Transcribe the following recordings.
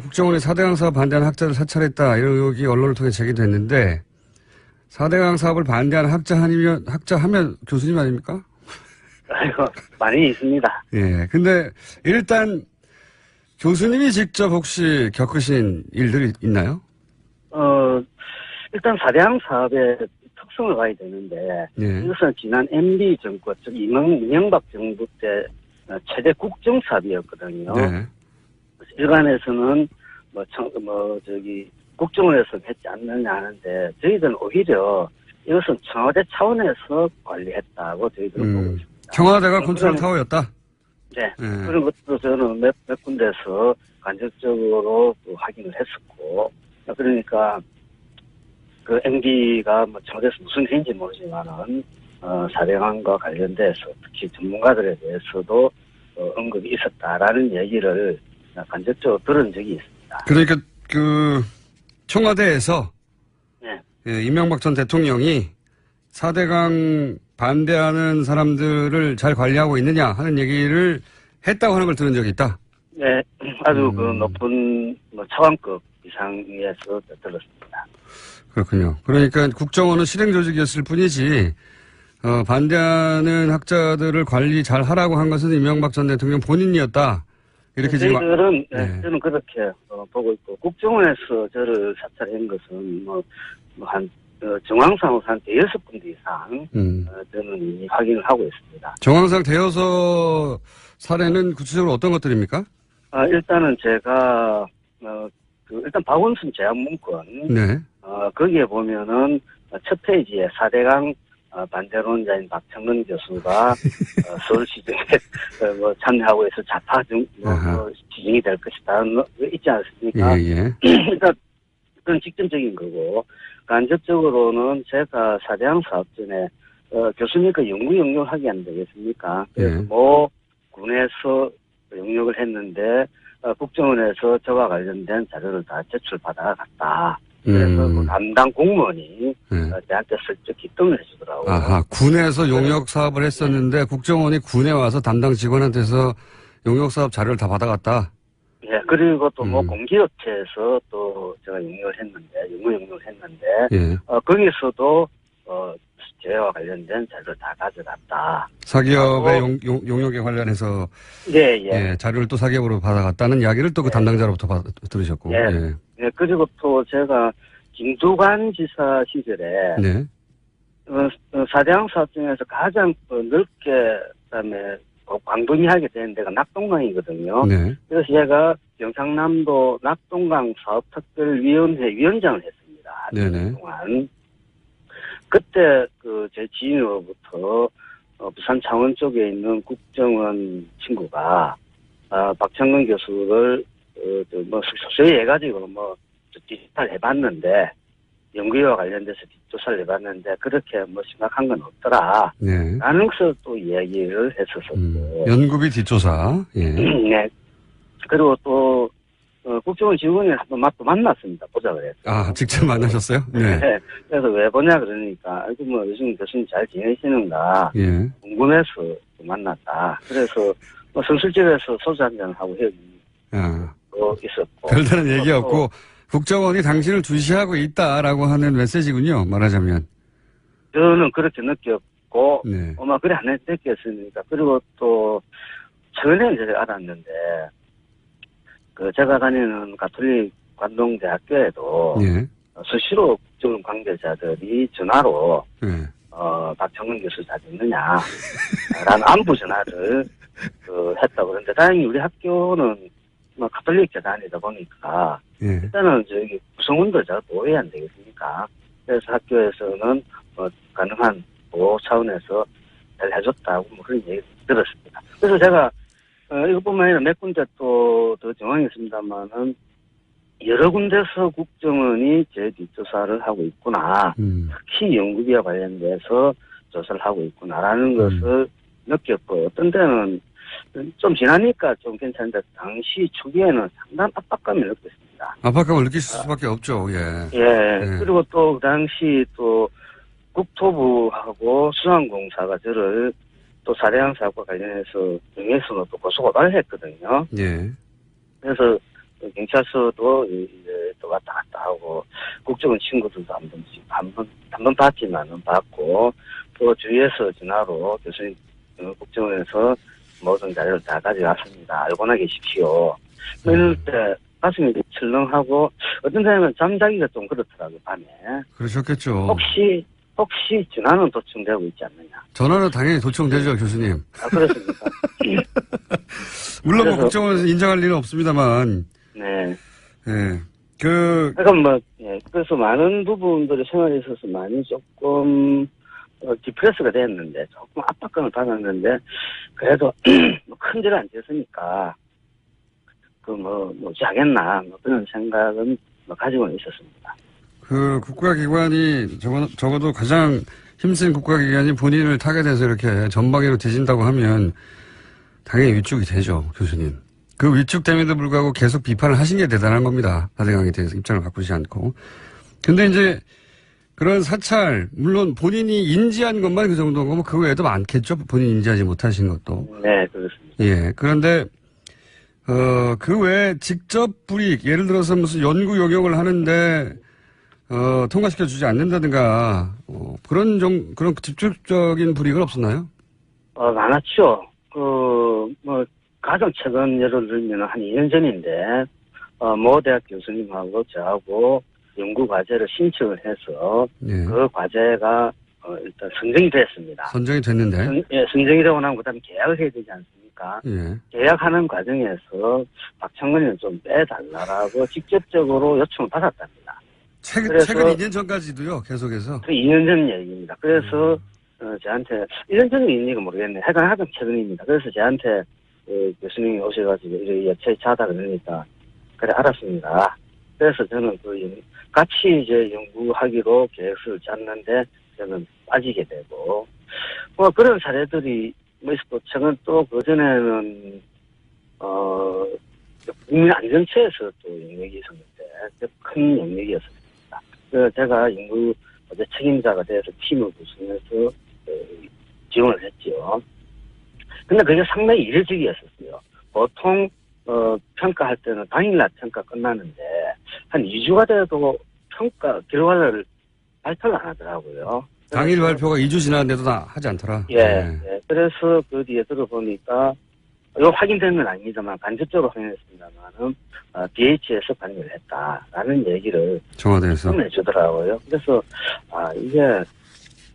국정원이 4대 강 사업 반대하는 학자를 사찰했다 이런 의혹이 언론을 통해 제기됐는데 4대 강 사업을 반대하는 학자 하면 학자 하면 교수님 아닙니까? 아이고, 많이 있습니다. 예. 근데 일단 교수님이 직접 혹시 겪으신 일들이 있나요? 어, 일단 사대항 사업의 특성을 봐야 되는데, 예. 이것은 지난 MB 정권, 즉 이명, 이명박 정부 때 어, 최대 국정 사업이었거든요. 네. 일간에서는 뭐, 청, 뭐, 저기, 국정원에서 했지 않느냐 하는데, 저희들은 오히려 이것은 청와대 차원에서 관리했다고 저희들은 음. 보고 있습니다. 청와대가 어, 컨트롤 그러면- 타워였다. 네. 예. 그런 것도 저는 몇, 몇 군데서 간접적으로 그 확인을 했었고, 그러니까 그 MB가 뭐 청와대에서 무슨 일인지 모르지만은, 어, 사대강과 관련돼서 특히 전문가들에 대해서도 어, 언급이 있었다라는 얘기를 간접적으로 들은 적이 있습니다. 그러니까 그 청와대에서 네. 예, 이명박 전 대통령이 4대강 반대하는 사람들을 잘 관리하고 있느냐 하는 얘기를 했다고 하는 걸 들은 적이 있다. 네, 아주 음. 그 높은 뭐 차관급 이상에서 들었습니다. 그렇군요. 그러니까 국정원은 실행 조직이었을 뿐이지 어, 반대하는 학자들을 관리 잘 하라고 한 것은 이명박 전 대통령 본인이었다. 이렇게 지금 저희들은 네, 네. 저는 그렇게 어, 보고 있고 국정원에서 저를 사찰한 것은 뭐한 어, 정황상으로 한 대여섯 군데 이상 음. 어, 저는 이미 확인을 하고 있습니다. 정황상 대여서 사례는 구체적으로 어떤 것들입니까? 아, 일단은 제가 어, 그 일단 박원순 제안 문건 네. 어, 거기에 보면은 어, 첫 페이지에 4대강 어, 반대론자인 박창근 교수가 어, 서울시장에 어, 뭐 참여하고 해서 좌파 중, 뭐, 아하. 뭐 지정이 될 것이다. 뭐 있지 않습니까? 예, 예. 일단 그건 직접적인 거고 간접적으로는 제가 사대항 사업 전에 어, 교수님과 연구 영역을 하게 안 되겠습니까? 그래서 네. 뭐 군에서 영역을 했는데 어, 국정원에서 저와 관련된 자료를 다 제출받아 갔다. 그래서 그 음. 담당 공무원이 네. 어, 저한테 슬쩍 기뜸을 해주더라고요. 아하, 군에서 용역 사업을 했었는데 국정원이 군에 와서 담당 직원한테서 용역 사업 자료를 다 받아갔다. 예, 그리고 또뭐 음. 공기업체에서 또 제가 영역을 했는데, 연구 영역을 했는데, 예. 어, 거기서도, 어, 저와 관련된 자료를 다 가져갔다. 사기업의 어. 용, 용, 용 역에 관련해서 예, 예. 예, 자료를 또 사기업으로 받아갔다는 이야기를 또그 예. 담당자로부터 받- 들으셨고. 예. 예. 예, 그리고 또 제가 김두관 지사 시절에, 네. 어, 어, 사대항 사업 중에서 가장 어, 넓게, 그 다음에 광범위하게 된 데가 낙동강이거든요. 네. 그래서 제가 경상남도 낙동강 사업특별위원회 위원장을 했습니다. 네네. 동안 그때 그 제 지인으로부터 어, 부산 창원 쪽에 있는 국정원 친구가 아, 박창근 교수를 어, 저, 뭐 소소히 해가지고 뭐 디지털 해봤는데 연구와 관련돼서 뒷조사를 해봤는데 그렇게 뭐 심각한 건 없더라. 네. 것을 또 이야기를 했었었고. 음, 연구비 뒷조사. 예. 네. 그리고 또, 어, 국정원 직원을 한번 만- 또 만났습니다. 보자 그래서. 아, 직접 만나셨어요? 네. 네. 그래서 왜 보냐 그러니까, 아이고 뭐 요즘 교수님 잘 지내시는가 예. 궁금해서 또 만났다. 그래서 뭐 성술집에서 소주 한잔 하고 아, 헤어 있었고. 별다른 얘기 또- 없고 국정원이 당신을 주시하고 있다라고 하는 메시지군요. 말하자면. 저는 그렇게 느꼈고, 네. 어마 그래 안 했겠습니까? 그리고 또 최근에 제가 알았는데 그 제가 다니는 가톨릭 관동대학교에도 예. 어, 수시로 국정 관계자들이 전화로 예. 어, 박정은 교수 잘 있느냐 라는 안부 전화를 그 했다고 그러는데 다행히 우리 학교는 뭐 가톨릭 재단이다 보니까 예. 일단은 저기 구성원들 잘 보호해야 안 되겠습니까? 그래서 학교에서는 뭐 가능한 보호 차원에서 잘 해줬다고 뭐 그런 얘기 들었습니다. 그래서 제가 어, 이것뿐만 아니라 몇 군데 또 더 정황이 있습니다만은 여러 군데서 국정원이 제 뒷조사를 하고 있구나. 음. 특히 연구비와 관련돼서 조사를 하고 있구나라는 음. 것을 느꼈고 어떤 때는 좀 지나니까 좀 괜찮은데 당시 초기에는 상당한 압박감을 느꼈습니다. 압박감을 느낄 수밖에 없죠. 예. 예. 네. 그리고 또 그 당시 또 국토부하고 수상공사가 저를 또 사대항 사업과 관련해서 명예훼손으로 또 고소고발을 했거든요. 예. 그래서 그 경찰서도 이제 또 왔다 갔다 하고 국정원 친구들도 한 번씩 한번 한 번 봤지만은 봤고 또 주위에서 전화로 교수님 어, 국정원에서 모든 자료를 다 가져왔습니다. 알고나 계십시오. 뭐 이럴 때 가슴이 철렁하고 어떤 사람은 잠자기가 좀 그렇더라고요 밤에 그러셨겠죠. 혹시 혹시 전화는 도청되고 있지 않느냐 전화는 당연히 도청되죠, 교수님. 아 그렇습니까? 물론 뭐 국정원에서 인정할 일은 없습니다만, 네. 예. 그, 그러니까 뭐, 예, 그래서 많은 부분들이 생활에 있어서 많이 조금, 어, 디프레스가 됐는데, 조금 압박감을 받았는데, 그래도, 뭐 큰일 안 됐으니까, 그 뭐, 뭐지 하겠나, 뭐 그런 생각은 뭐 가지고는 있었습니다. 그 국가기관이 적어, 적어도 가장 힘센 국가기관이 본인을 타겟해서 이렇게 전방위로 뒤진다고 하면 당연히 위축이 되죠, 교수님. 그 위축됨에도 불구하고 계속 비판을 하신 게 대단한 겁니다. 나대강에 대해서 입장을 바꾸지 않고. 근데 이제 그런 사찰, 물론 본인이 인지한 것만 그 정도인 거면 그 외에도 많겠죠. 본인이 인지하지 못하신 것도. 네, 그렇습니다. 예. 그런데, 어, 그 외에 직접 불이익, 예를 들어서 무슨 연구 용역을 하는데, 어, 통과시켜 주지 않는다든가, 어, 그런 좀, 그런 직접적인 불이익은 없었나요? 어, 많았죠. 그, 뭐, 가장 최근 예를 들면 한 2년 전인데, 어, 모 대학 교수님하고 저하고 연구 과제를 신청을 해서 예. 그 과제가 어, 일단 선정이 됐습니다. 선정이 됐는데, 선, 예, 선정이 되고 나면 그다음에 계약을 해야 되지 않습니까? 예. 계약하는 과정에서 박창근을 좀 빼달라고 직접적으로 요청을 받았답니다. 최근, 그래서- 최근 2년 전까지도요, 계속해서. 그 2년 전 얘기입니다. 그래서 어, 저한테 1년 전인지가 모르겠네. 하여간 하여간 최근입니다. 그래서 저한테 어, 교수님이 오셔가지고 이렇게 여차에 차다 그러니까 그래 알았습니다. 그래서 저는 그 연- 같이 이제 연구하기로 계획서를 짰는데 저는 빠지게 되고 뭐 그런 사례들이 뭐 있었고 최근 또 그 전에는 어 국민 안전처에서 또 영역이 있었는데 큰 영역이었습니다. 그래서 제가 연구 어제 책임자가 돼서 팀을 구성해서 어, 지원을 했죠. 근데 그게 상당히 이례적이었었어요. 보통 어, 평가할 때는 당일날 평가 끝나는데 한 2주가 돼도 평가 결과를 발표를 안 하더라고요. 당일 발표가 2주 지났는데도 다 하지 않더라. 예, 예. 그래서 그 뒤에 들어보니까 이거 확인된 건 아닙니다만 간접적으로 확인했습니다만은 어, BH에서 관여를 했다라는 얘기를 청와대에서. 설명해 주더라고요. 그래서 아 이게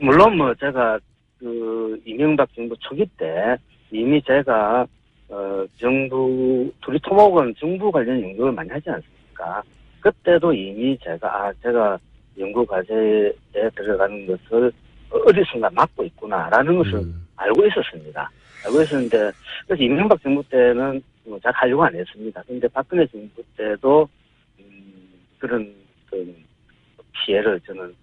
물론 뭐 제가 그 이명박 정부 초기 때 이미 제가 어 정부 둘이 토목은 정부 관련 연구를 많이 하지 않습니까? 그때도 이미 제가 아 제가 연구 과제에 들어가는 것을 어디선가 맡고 있구나라는 것을 음. 알고 있었습니다. 알고 있었는데 그래서 이명박 정부 때는 뭐 잘 하려고 안 했습니다. 근데 박근혜 정부 때도 음, 그런 그 피해를 저는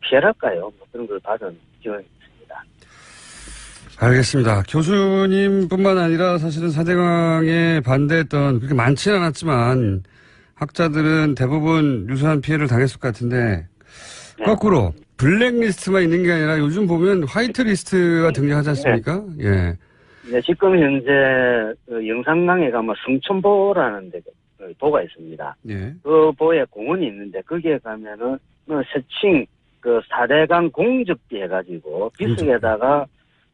피해랄까요? 뭐 그런 걸 받은 기억이 있습니다. 알겠습니다. 교수님뿐만 아니라 사실은 사대강에 반대했던 그렇게 많지는 않았지만 학자들은 대부분 유사한 피해를 당했을 것 같은데 네. 거꾸로 블랙리스트만 있는 게 아니라 요즘 보면 화이트리스트가 등장하지 않습니까? 예. 네, 지금 현재 그 영상강에 가면 성촌보라는 데그 보가 있습니다. 예. 그 보에 공원이 있는데 거기에 가면은 뭐 세칭 그 4대강 공적비 해가지고 비석에다가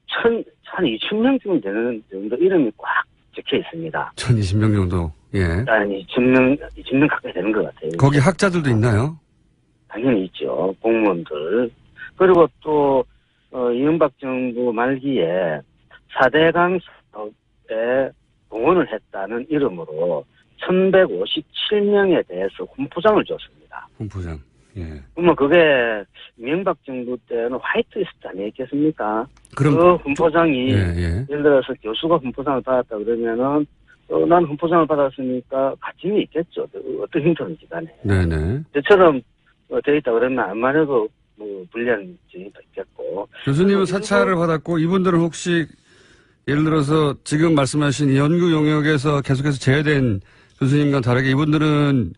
천, 한 2천 명쯤 되는 정도 이름이 꽉 적혀 있습니다. 1020명 정도. 예. 한 2천 명, 2천 명 가까이 되는 것 같아요. 거기 학자들도 있나요? 당연히 있죠. 공무원들. 그리고 또, 어, 이명박 정부 말기에 4대강 사업에 공헌을 했다는 이름으로 1157명에 대해서 훈포장을 줬습니다. 본부장. 예. 그러면 그게 이명박 정부 때는 화이트리스트 아니겠습니까? 그럼 그 훈포장이 예, 예. 예 를 들어서 교수가 훈포장을 받았다 그러면은 어, 난 훈포장을 받았으니까 가짐이 있겠죠. 어떤 형태든지 간에. 네네. 저처럼 어, 돼 있다 그러면 안만 해도 뭐 불리한 점이 있겠고. 교수님은 사찰을 받았고 이분들은 혹시 예를 들어서 지금 말씀하신 연구 영역에서 계속해서 제외된 교수님과 다르게 이분들은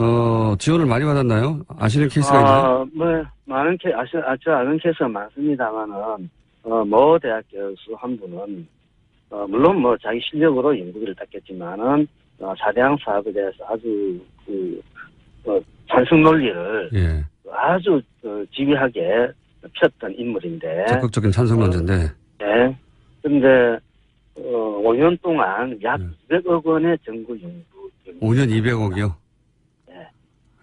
어, 지원을 많이 받았나요? 아시는 케이스가 있나요? 아, 뭐 많은 케 아시 아 저 아는 케이스가 많습니다만은 어, 모 대학 교수 한 분은 어, 물론 뭐 자기 실력으로 연구비를 땄겠지만은 어, 사대양 사업에 대해서 아주 그 어, 찬성 논리를 예. 아주 어, 집요하게 폈던 인물인데 적극적인 찬성론자인데. 네. 근데 어, 5년 동안 약 음. 200억 원의 정부 연구 5년 200억이요?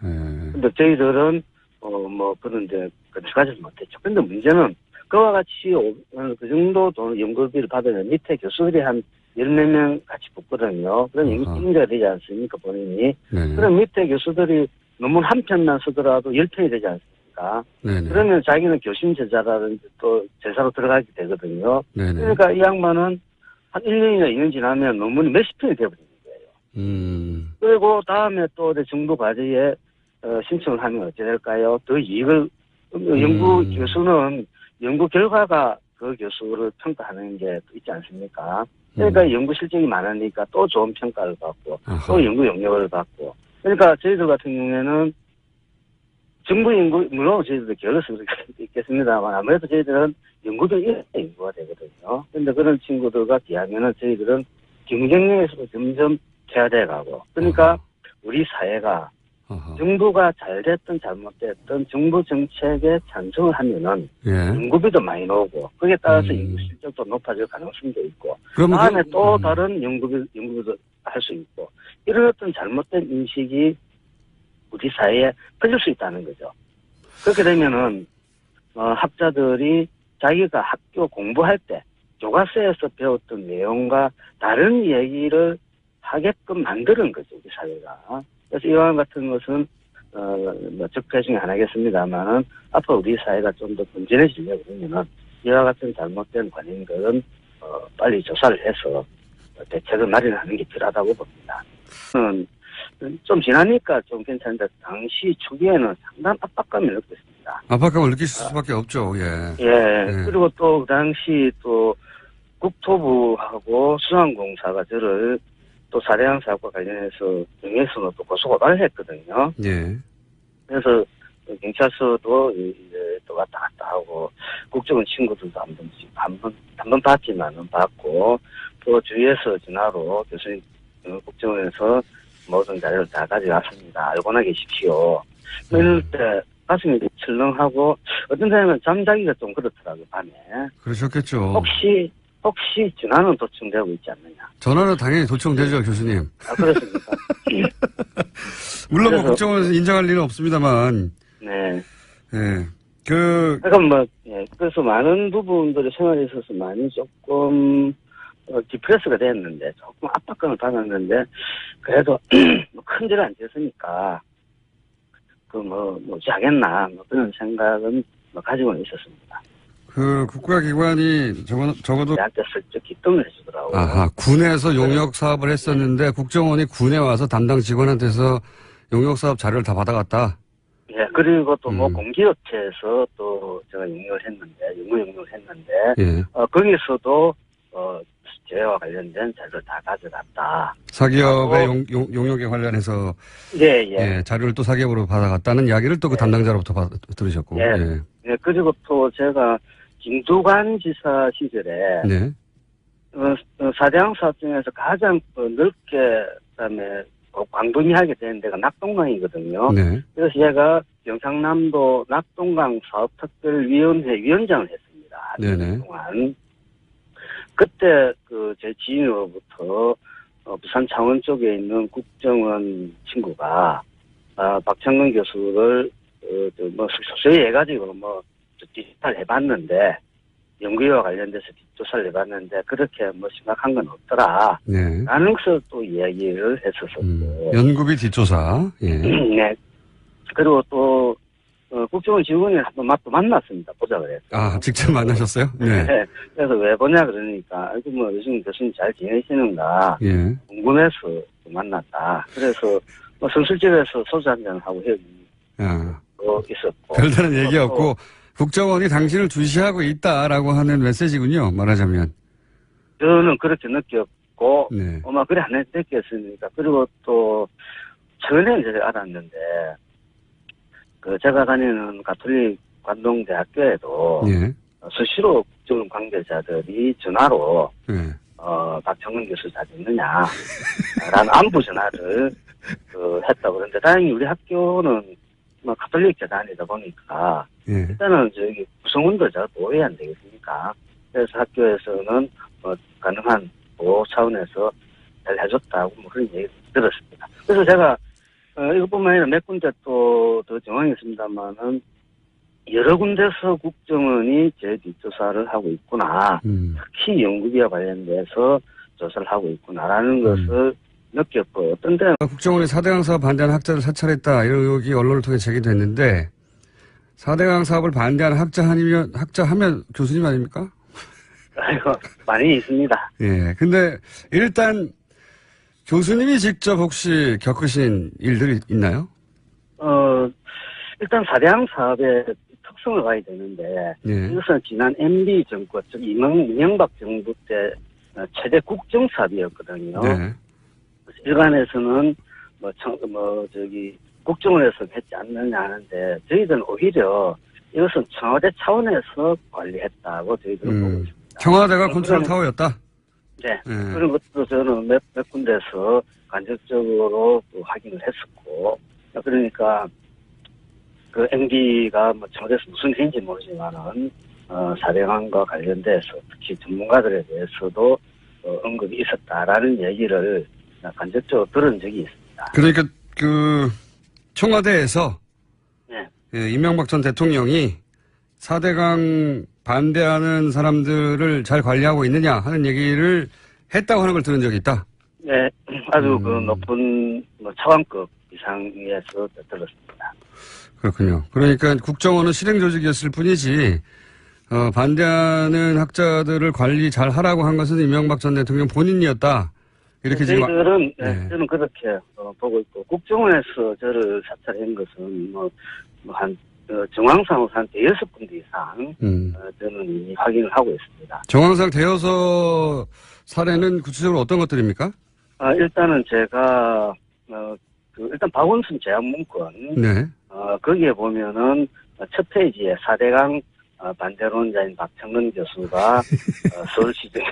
네. 예. 근데 저희들은 어 뭐 그런데 건축하지 못했죠. 근데 문제는 그와 같이 오- 어, 그 정도 돈 연구비를 받으면 밑에 교수들이 한 열몇 명 같이 붙거든요. 그럼. 연구 인자가 되지 않습니까 본인이? 네네. 그럼 밑에 교수들이 논문 한 편만 쓰더라도 열 편이 되지 않습니까? 네네. 그러면 자기는 교심 제자라든지 또 제사로 들어가게 되거든요. 네네. 그러니까 이 양반은 한 1년이나 2년 지나면 논문이 몇십 편이 되어버리는 거예요. 음, 그리고 다음에 또 이제 정부 과제에 어, 신청을 하면 어찌 될까요? 더 이익을 어, 연구 음. 교수는 연구 결과가 그 교수를 평가하는 게 있지 않습니까? 그러니까 음. 연구 실적이 많으니까 또 좋은 평가를 받고 아하. 또 연구 영역을 받고 그러니까 저희들 같은 경우에는 정부 연구 물론 저희들도 게을러서 그렇게 있겠습니다만 아무래도 저희들은 연구도 연구가 되거든요. 근데 그런 친구들과 비하면은 저희들은 경쟁력에서도 점점 퇴화돼 가고 그러니까 아하. 우리 사회가 정부가 잘됐든 잘못됐든 정부 정책에 찬성을 하면은 예. 연구비도 많이 나오고 거기에 따라서 음. 연구 실적도 높아질 가능성도 있고 그러면 다음에 그- 또 음. 다른 연구비, 연구도 할 수 있고 이런 어떤 잘못된 인식이 우리 사회에 퍼질 수 있다는 거죠. 그렇게 되면은 어, 학자들이 자기가 학교 공부할 때 교과서에서 배웠던 내용과 다른 얘기를 하게끔 만드는 거죠 우리 사회가. 그래서 이와 같은 것은 어, 뭐 적폐 중에 하나겠습니다만은 앞으로 우리 사회가 좀 더 건전해지려고 그러면은 이와 같은 잘못된 관행들은 어, 빨리 조사를 해서 대책을 마련하는 게 필요하다고 봅니다. 저는 좀 지나니까 좀 괜찮은데 당시 초기에는 상당한 압박감을 느꼈습니다. 압박감을 느낄 수밖에 없죠. 예. 예. 네. 그리고 또 그 당시 또 국토부하고 수상공사가 저를 또 사대양 사업과 관련해서 또 고소고발을 했거든요. 예. 그래서 경찰서도 이제 또 왔다 갔다 하고 국정원 친구들도 한 번씩 한번 한번 봤지만은 봤고 또 주위에서 전화로 교수님 어, 국정원에서 모든 자료를 다 가져왔습니다. 알고나 계십시오. 뭐 이럴 때 가슴이 철렁하고 어떤 사람은 잠자기가 좀 그렇더라고요 밤에 그러셨겠죠. 혹시 혹시 전화는 도청되고 있지 않느냐 전화는 당연히 도청되죠, 교수님. 아 그렇습니까? 물론 뭐 국정원에서 인정할 리는 없습니다만, 네. 예. 그, 그러니까 뭐, 예, 그래서 많은 부분들이 생활에 있어서 많이 조금, 어, 디프레스가 됐는데, 조금 압박감을 받았는데, 그래도, 뭐, 큰죄를 안 지었으니까, 그, 뭐, 뭐지 하겠나, 뭐, 그런 생각은 뭐 가지고는 있었습니다. 그 국가기관이 적어도, 적어도 대학교 슬쩍 기뜸을 해주더라고요. 아하, 군에서 용역 사업을 했었는데 국정원이 군에 와서 담당 직원한테서 용역 사업 자료를 다 받아갔다. 예, 그리고 또 뭐, 음. 공기업체에서 또 제가 영역을 했는데, 연구 영역을 했는데, 예. 어, 거기서도, 어, 재와 관련된 자료를 다 가져갔다. 사기업의 어. 용, 용, 용역에 관련해서 예, 예. 예, 자료를 또 사기업으로 받아갔다는 이야기를 또그 예. 담당자로부터 받, 들으셨고. 예. 예. 네, 그리고 또 제가 김두관 지사 시절에 네. 어, 어, 사대양 사업 중에서 가장 어, 넓게 그다음에 어, 광범위하게 된 데가 낙동강이거든요. 네. 그래서 제가 경상남도 낙동강 사업특별위원회 위원장을 했습니다. 네네. 동안 그때 그 제 지인으로부터 어, 부산 창원 쪽에 있는 국정원 친구가 아, 박창근 교수를 어, 저, 뭐 소소히 해가지고 뭐 디지털 해봤는데 연구와 관련돼서 뒷조사를 해봤는데 그렇게 뭐 심각한 건 없더라. 네. 것을 또 이야기를 했었었고. 음, 연구비 뒷조사. 예. 네. 그리고 또 어, 국정원 직원이 한번 맛도 만났습니다. 보자 그래서. 아, 직접 만나셨어요? 네. 네. 그래서 왜 보냐 그러니까 뭐 요즘 교수님 잘 지내시는가 예. 궁금해서 만났다. 그래서 뭐 성술집에서 소주 한잔 하고 아, 헤어지고 있었고. 별다른 얘기 또 없고 국정원이 당신을 주시하고 있다라고 하는 메시지군요. 말하자면. 저는 그렇게 느꼈고 네. 어마 그래 안 느꼈으니까 그리고 또 전에 이제 알았는데 그 제가 다니는 가톨릭 관동대학교에도 예. 수시로 국정원 관계자들이 전화로 예. 어, 박정근 교수 자리했느냐, 라는 안부 전화를, 그, 했다고 그러는데, 다행히 우리 학교는, 뭐, 가톨릭 재단이다 보니까, 예. 일단은 저기 구성원도 잘 보호해야 안 되겠습니까? 그래서 학교에서는, 뭐, 가능한 보호 차원에서 잘 해줬다고, 뭐, 그런 얘기 들었습니다. 그래서 제가, 어, 이것뿐만 아니라 몇 군데 또, 더 정황이 있습니다만은, 여러 군데서 국정원이 제 뒷조사를 하고 있구나. 음. 특히 연구비와 관련돼서 조사를 하고 있구나라는 것을 느꼈고 어떤 데는 국정원이 4대강 사업 반대하는 학자를 사찰했다. 이런 의혹이 언론을 통해 제기됐는데 4대강 사업을 반대하는 학자 아니면 학자 하면 교수님 아닙니까? 아이고, 많이 있습니다. 예. 근데 일단 교수님이 직접 혹시 겪으신 일들이 있나요? 어 일단 사대항 사업의 특성을 봐야 되는데 예. 이것은 지난 MB 정권 즉 이명, 이명박 정부 때 어, 최대 국정 사업이었거든요. 네. 그래서 일반에서는 뭐, 청, 뭐 저기 국정원에서 했지 않느냐 하는데 저희들은 오히려 이것은 청와대 차원에서 관리했다고 저희들은 음. 보고 있습니다. 청와대가 컨트롤 타워였다. 네. 예. 그런 것도 저는 몇, 몇 군데서 간접적으로 그 확인을 했었고, 그러니까 그 MB가 뭐 청와대에서 무슨 일인지 모르지만은, 어, 사대강과 관련돼서 특히 전문가들에 대해서도 어, 언급이 있었다라는 얘기를 간접적으로 들은 적이 있습니다. 그러니까 그 청와대에서 네. 예, 이명박 전 대통령이 4대강 반대하는 사람들을 잘 관리하고 있느냐 하는 얘기를 했다고 하는 걸 들은 적이 있다. 네. 아주 음. 그 높은 뭐 차관급 이상에서 들었습니다. 그렇군요. 그러니까 국정원은 실행 조직이었을 뿐이지 어, 반대하는 학자들을 관리 잘 하라고 한 것은 이명박 전 대통령 본인이었다. 이렇게 지금 아- 저희들은 네, 네. 저는 그렇게 어, 보고 있고 국정원에서 저를 사찰한 것은 뭐한 어, 정황상으로 한 대여섯 군데 이상 음. 어, 저는 확인을 하고 있습니다. 정황상 대여서 사례는 구체적으로 어떤 것들입니까? 아, 일단은 제가 어, 그 일단 박원순 제안 문건 네. 어, 거기에 보면은 어, 첫 페이지에 4대강 어, 반대론자인 박청근 교수가 어, 서울시정에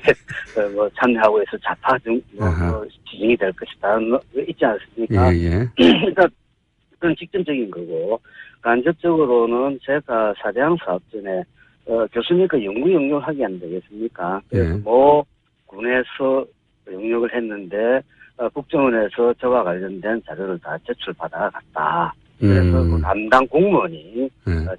어, 뭐 참여하고 해서 자파 중, 뭐. 뭐 지정이 될 것이다. 뭐 있지 않습니까? 예, 예. 일단 그건 직접적인 거고 간접적으로는 제가 사대항 사업 전에 어, 교수님과 연구 영역을 하게 안 되겠습니까? 그래서 네. 뭐 군에서 영역을 했는데 어, 국정원에서 저와 관련된 자료를 다 제출받아 갔다. 그래서 그 음, 담당 공무원이 네. 어,